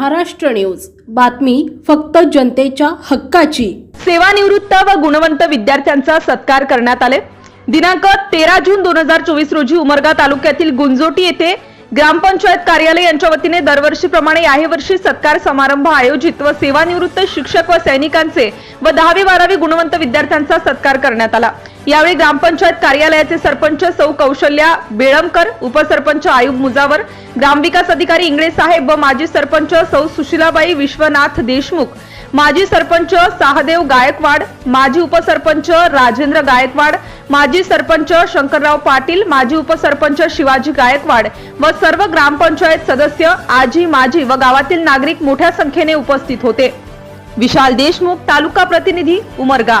Maharashtra news. बातमी फक्त जनतेच्या हक्काची. सेवानिवृत्त व गुणवंत विद्यार्थ्यांचा सत्कार करण्यात आले. दिनांक तेरा जून दोन हजार चोवीस रोजी उमरगा तालुक्यातील गुंजोटी येथे ग्रामपंचायत कार्यालय यांच्या वतीने दरवर्षीप्रमाणे याही वर्षी सत्कार समारंभ आयोजित व सेवानिवृत्त शिक्षक व सैनिकांचे व दहावी बारावी गुणवंत विद्यार्थ्यांचा सत्कार करण्यात आला. यावेळी ग्रामपंचायत कार्यालयाचे सरपंच सौ कौशल्या बेळमकर उपसरपंच आयुब मुजावर ग्रामविकास अधिकारी इंगळे साहेब व माजी सरपंच सौ सुशिलाबाई विश्वनाथ देशमुख माजी सरपंच साहदेव गायकवाड माजी उपसरपंच राजेंद्र गायकवाड माजी सरपंच शंकरराव पाटील माजी उपसरपंच शिवाजी गायकवाड व सर्व ग्रामपंचायत सदस्य आजी माजी व गावातील नागरिक मोठ्या संख्येने उपस्थित होते. विशाल देशमुख तालुका प्रतिनिधी उमरगा.